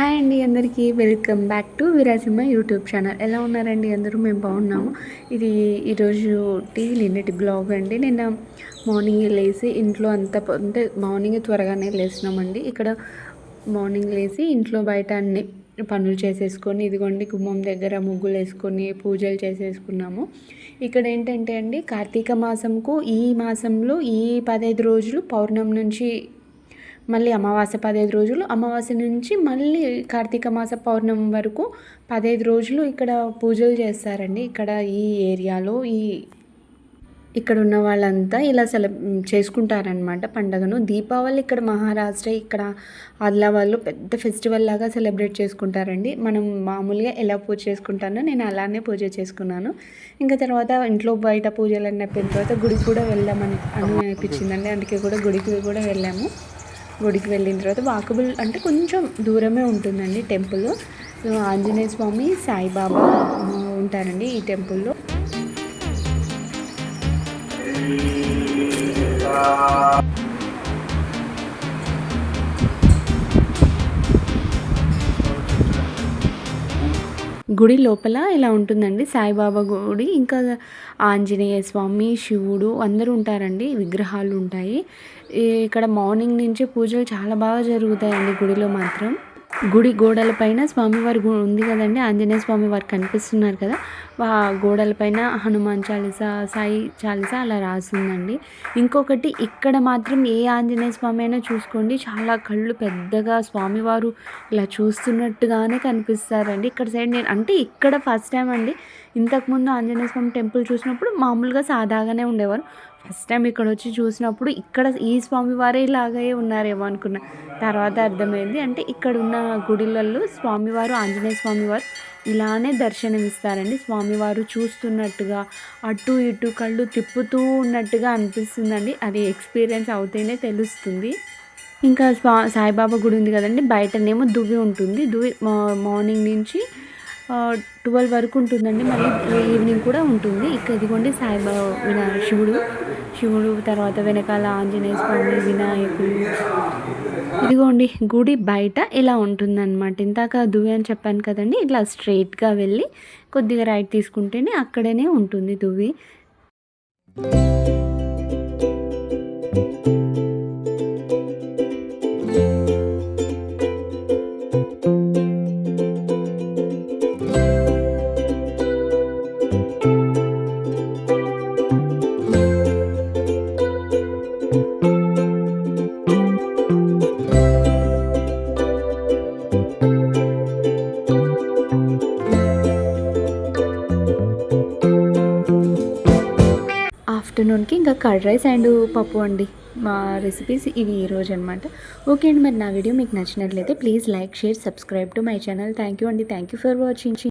Hi అండి అందరికీ. Welcome back to Virasimha YouTube channel. ఎలా ఉన్నారండి అందరూ? మేము బాగున్నాము. ఇది ఈరోజు టీ నిన్నటి బ్లాగ్ అండి. నిన్న మార్నింగ్ లేచి ఇంట్లో అంత అంటే మార్నింగ్ త్వరగానే లేచినామండి ఇక్కడ మార్నింగ్ లేచి ఇంట్లో బయట అన్ని పనులు చేసేసుకొని ఇదిగోండి గుమ్మం దగ్గర ముగ్గులు వేసుకొని పూజలు చేసేసుకున్నాము. ఇక్కడ ఏంటంటే అండి కార్తీక మాసంకు ఈ మాసంలో ఈ పదహైదు రోజులు పౌర్ణమి నుంచి మళ్ళీ అమావాస్య పదహైదు రోజులు. అమావాస్య నుంచి మళ్ళీ కార్తీక మాస పౌర్ణమి వరకు పదహైదు రోజులు ఇక్కడ పూజలు చేస్తారండి. ఇక్కడ ఈ ఏరియాలో ఈ ఇక్కడ ఉన్న వాళ్ళంతా ఇలా సెల చేసుకుంటారనమాట పండగను. దీపావళి ఇక్కడ మహారాష్ట్ర ఇక్కడ ఆదిలాబాద్లో పెద్ద ఫెస్టివల్ లాగా సెలబ్రేట్ చేసుకుంటారండి. మనం మామూలుగా ఎలా పూజ చేసుకుంటానో నేను అలానే పూజ చేసుకున్నాను. ఇంకా తర్వాత ఇంట్లో బయట పూజలు అన్నీ అయిపోయిన తర్వాత గుడికి కూడా వెళ్దామని అని అనిపించిందండి. అందుకే కూడా గుడికి కూడా వెళ్ళాము. గుడికి వెళ్ళిన తర్వాత వాకబుల్ అంటే కొంచెం దూరమే ఉంటుందండి టెంపుల్. సో ఆంజనేయ స్వామి సాయిబాబా ఉంటారండి ఈ టెంపుల్లో గుడి లోపల ఇలా ఉంటుందండి. సాయిబాబా గుడి ఇంకా ఆంజనేయ స్వామి శివుడు అందరూ ఉంటారండి. విగ్రహాలు ఉంటాయి. ఇక్కడ మార్నింగ్ నుంచి పూజలు చాలా బాగా జరుగుతాయండి గుడిలో మాత్రం. గుడి గోడల పైన స్వామివారి గు- ఉంది కదండి. ఆంజనేయ స్వామి వారు కనిపిస్తున్నారు కదా. ఆ గోడల పైన హనుమాన్ చాలీసా సాయి చాలీసా అలా రాసిందండి. ఇంకొకటి ఇక్కడ మాత్రం ఏ ఆంజనేయ స్వామి అయినా చూసుకోండి. చాలా కళ్ళు పెద్దగా స్వామివారు ఇలా చూస్తున్నట్టుగానే కనిపిస్తారండి. ఇక్కడ సైడ్ నేను అంటే ఇక్కడ ఫస్ట్ టైం అండి. ఇంతకుముందు ఆంజనేయ స్వామి టెంపుల్ చూసినప్పుడు మామూలుగా సాదాగానే ఉండేవారు. ఫస్ట్ టైం ఇక్కడ వచ్చి చూసినప్పుడు ఇక్కడ ఈ స్వామి వారే ఇలాగే ఉన్నారేమో అనుకున్నా. తర్వాత అర్థమైంది అంటే ఇక్కడ ఉన్న గుడిలలో స్వామివారు ఆంజనేయ స్వామివారు ఇలానే దర్శనం ఇస్తారండి స్వామివారు చూస్తున్నట్టుగా అటు ఇటు కళ్ళు తిప్పుతూ ఉన్నట్టుగా అనిపిస్తుందండి. అది ఎక్స్పీరియన్స్ అవుతేనే తెలుస్తుంది. ఇంకా స్వా సాయిబాబా గుడి ఉంది కదండి. బయటనేమో దువ్వి ఉంటుంది. దువ్వి మార్నింగ్ నుంచి ట్వెల్వ్ వరకు ఉంటుందండి. మళ్ళీ ఈవినింగ్ కూడా ఉంటుంది. ఇక్కడ ఇదిగోండి సాయిబాబా వినా శివుడు. శివుడు తర్వాత వెనకాల ఆంజనేయ స్వామి వినాయకుడు. ఇదిగోండి గుడి బయట ఇలా ఉంటుందన్నమాట. ఇందాక దువ్వి అని చెప్పాను కదండి ఇట్లా స్ట్రైట్గా వెళ్ళి కొద్దిగా రైట్ తీసుకుంటేనే అక్కడనే ఉంటుంది దువ్వి. ఆఫ్టర్నూన్కి ఇంకా కర్డ్ రైస్ అండ్ పప్పు అండి. మా రెసిపీస్ ఇవి ఈరోజు అనమాట ఓకే అండి మరి నా వీడియో మీకు నచ్చినట్లయితే please like share subscribe to my channel. Thank you అండి. Thank you for watching.